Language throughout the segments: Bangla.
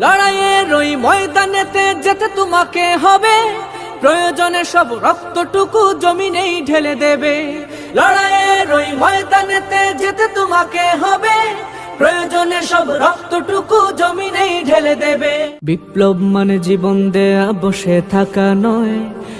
লড়াইয়ের ওই ময়দানেতে যেতে তোমাকে হবে। প্রয়োজনে সব রক্তটুকু জমিনেই ঢেলে দেবে। লড়াইয়ের ওই ময়দানেতে যেতে তোমাকে হবে। প্রয়োজনে সব রক্তটুকু জমিনেই ঢেলে দেবে। বিপ্লব মানে জীবন দেয়া, বসে থাকা নয়।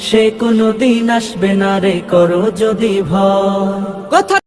সে কোনো দিন আসবে না রে করো যদি ভয়। কথা